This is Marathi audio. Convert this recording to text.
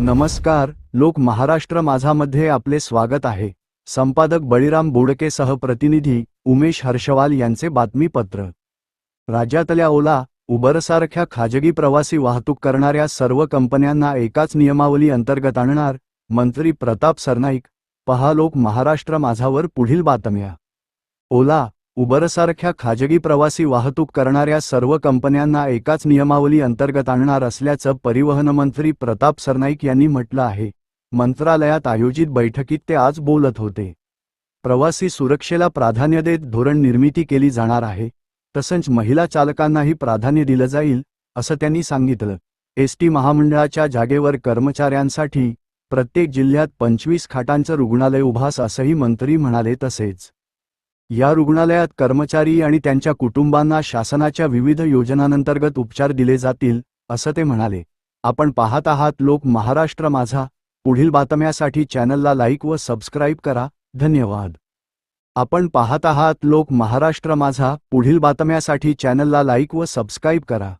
नमस्कार लोक महाराष्ट्र माझामध्ये आपले स्वागत आहे. संपादक बळीराम बोडकेसह प्रतिनिधी उमेश हर्षवाल यांचे बातमीपत्र. राज्यातल्या ओला उबरसारख्या खाजगी प्रवासी वाहतूक करणाऱ्या सर्व कंपन्यांना एकाच नियमावली अंतर्गत आणणार मंत्री प्रताप सरनाईक पहा लोक महाराष्ट्र माझावर पुढील बातम्या. ओला उबरसारख्या खाजगी प्रवासी वाहतूक करणाऱ्या सर्व कंपन्यांना एकाच नियमावली अंतर्गत आणणार असल्याचं परिवहन मंत्री प्रताप सरनाईक यांनी म्हटलं आहे. मंत्रालयात आयोजित बैठकीत ते आज बोलत होते. प्रवासी सुरक्षेला प्राधान्य देत धोरण निर्मिती केली जाणार आहे. तसंच महिला चालकांनाही प्राधान्य दिलं जाईल असं त्यांनी सांगितलं. एसटी महामंडळाच्या जागेवर कर्मचाऱ्यांसाठी प्रत्येक जिल्ह्यात पंचवीस खाटांचं रुग्णालय उभास असंही मंत्री म्हणाले तसेच. या रुग्णालयात कर्मचारी आणि त्यांच्या कुटुंबांना शासनाच्या विविध योजनांतर्गत उपचार दिले जातील असं ते म्हणाले. आपण पाहत आहात लोक महाराष्ट्र माझा पुढील बातम्यासाठी चॅनलला लाईक व सबस्क्राईब करा. धन्यवाद. आपण पाहत आहात लोक महाराष्ट्र माझा पुढील बातम्यासाठी चॅनलला लाईक व सबस्क्राईब करा.